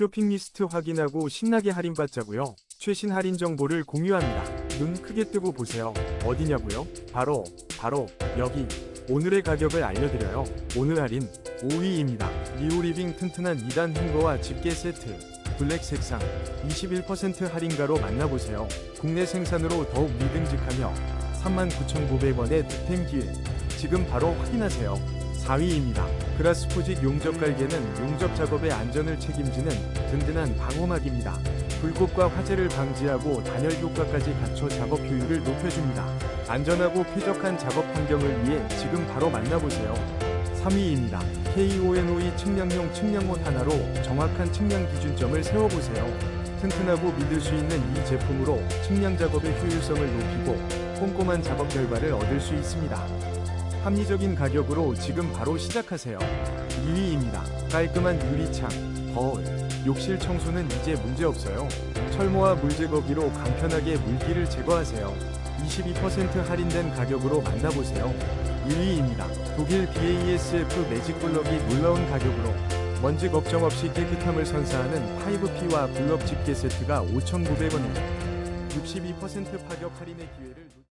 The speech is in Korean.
쇼핑 리스트 확인하고 신나게 할인받자고요. 최신 할인 정보를 공유합니다. 눈 크게 뜨고 보세요. 어디냐고요? 바로 바로 여기. 오늘의 가격을 알려드려요. 오늘 할인 5위입니다. 리오리빙 튼튼한 2단 흥거와 집게 세트. 블랙 색상 21% 할인가로 만나보세요. 국내 생산으로 더욱 믿음직하며 39,900원의 득템 기회. 지금 바로 확인하세요. 4위입니다. 그라스포직 용접 갈개는 용접 작업의 안전을 책임지는 든든한 방호막입니다. 불꽃과 화재를 방지하고 단열 효과까지 갖춰 작업 효율을 높여줍니다. 안전하고 쾌적한 작업 환경을 위해 지금 바로 만나보세요. 3위입니다. KONOE 측량용 측량옷 하나로 정확한 측량 기준점을 세워보세요. 튼튼하고 믿을 수 있는 이 제품으로 측량 작업의 효율성을 높이고 꼼꼼한 작업 결과를 얻을 수 있습니다. 합리적인 가격으로 지금 바로 시작하세요. 2위입니다. 깔끔한 유리창, 거울, 욕실 청소는 이제 문제없어요. 철모와 물제거기로 간편하게 물기를 제거하세요. 22% 할인된 가격으로 만나보세요. 1위입니다. 독일 BASF 매직 블럭이 놀라운 가격으로 먼지 걱정 없이 깨끗함을 선사하는 5P와 블럭 집게 세트가 5,900원입니다. 62% 파격 할인의 기회를 놓-